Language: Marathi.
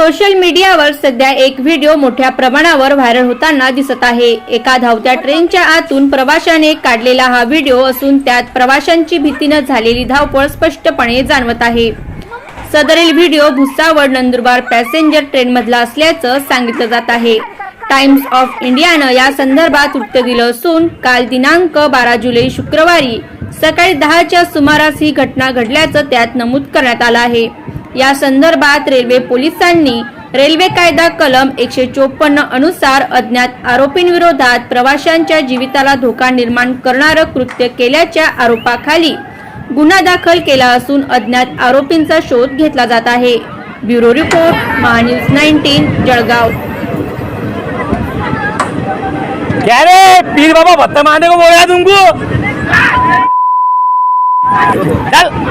सोशल मीडियावर सध्या एक व्हिडिओ मोठ्या प्रमाणावर व्हायरल होताना दिसत आहे. एका धावत्या ट्रेनच्या आतून प्रवाशाने काढलेला हा व्हिडिओ असून त्यात प्रवाशांची भीतीनं झालेली धावपळ स्पष्टपणे जाणवत आहे. सदरील व्हिडिओ भुसावळ नंदुरबार पॅसेंजर ट्रेनमधला असल्याचं सांगितलं जात आहे. टाइम्स ऑफ इंडियानं या संदर्भात वृत्त दिलं असून काल दिनांक बारा जुलै शुक्रवारी सकाळी दहाच्या सुमारास ही घटना घडल्याचं त्यात नमूद करण्यात आलं आहे. या संदर्भात रेल्वे पोलिसांनी रेल्वे कायदा कलम एकशे चोपन्न अनुसार अज्ञात आरोपींविरोधात प्रवाशांच्या जीविताला धोका निर्माण करणारं कृत्य केल्याच्या आरोपाखाली गुन्हा दाखल केला असून अज्ञात आरोपींचा शोध घेतला जात आहे. Bureau report Mahanews nineteen Jalgaon. क्या रे? पीर बाबा भत्ता मारने को बोल तुमको। चल।